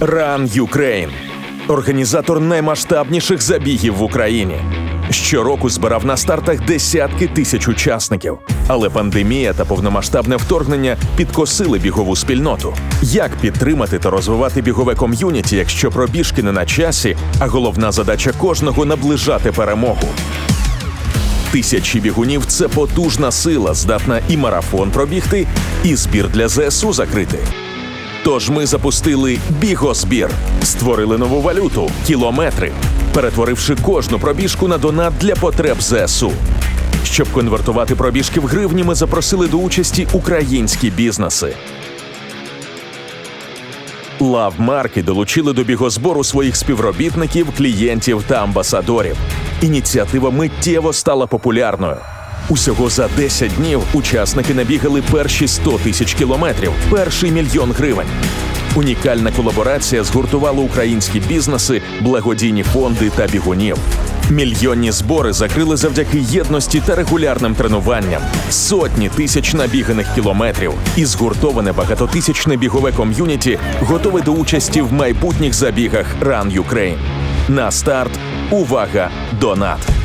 Run Ukraine – організатор наймасштабніших забігів в Україні. Щороку збирав на стартах десятки тисяч учасників. Але пандемія та повномасштабне вторгнення підкосили бігову спільноту. Як підтримати та розвивати бігове ком'юніті, якщо пробіжки не на часі, а головна задача кожного наближати перемогу? Тисячі бігунів це потужна сила, здатна і марафон пробігти, і збір для ЗСУ закрити. Тож ми запустили бігозбір, створили нову валюту кілометри, перетворивши кожну пробіжку на донат для потреб ЗСУ. Щоб конвертувати пробіжки в гривні, ми запросили до участі українські бізнеси. Лавмарки долучили до бігозбору своїх співробітників, клієнтів та амбасадорів. Ініціатива миттєво стала популярною. Усього за 10 днів учасники набігали перші 100 тисяч кілометрів, перший мільйон гривень. Унікальна колаборація згуртувала українські бізнеси, благодійні фонди та бігунів. Мільйонні збори закрили завдяки єдності та регулярним тренуванням. Сотні тисяч набіганих кілометрів і згуртоване багатотисячне бігове ком'юніті готове до участі в майбутніх забігах Run Ukraine. На старт увага! Донат!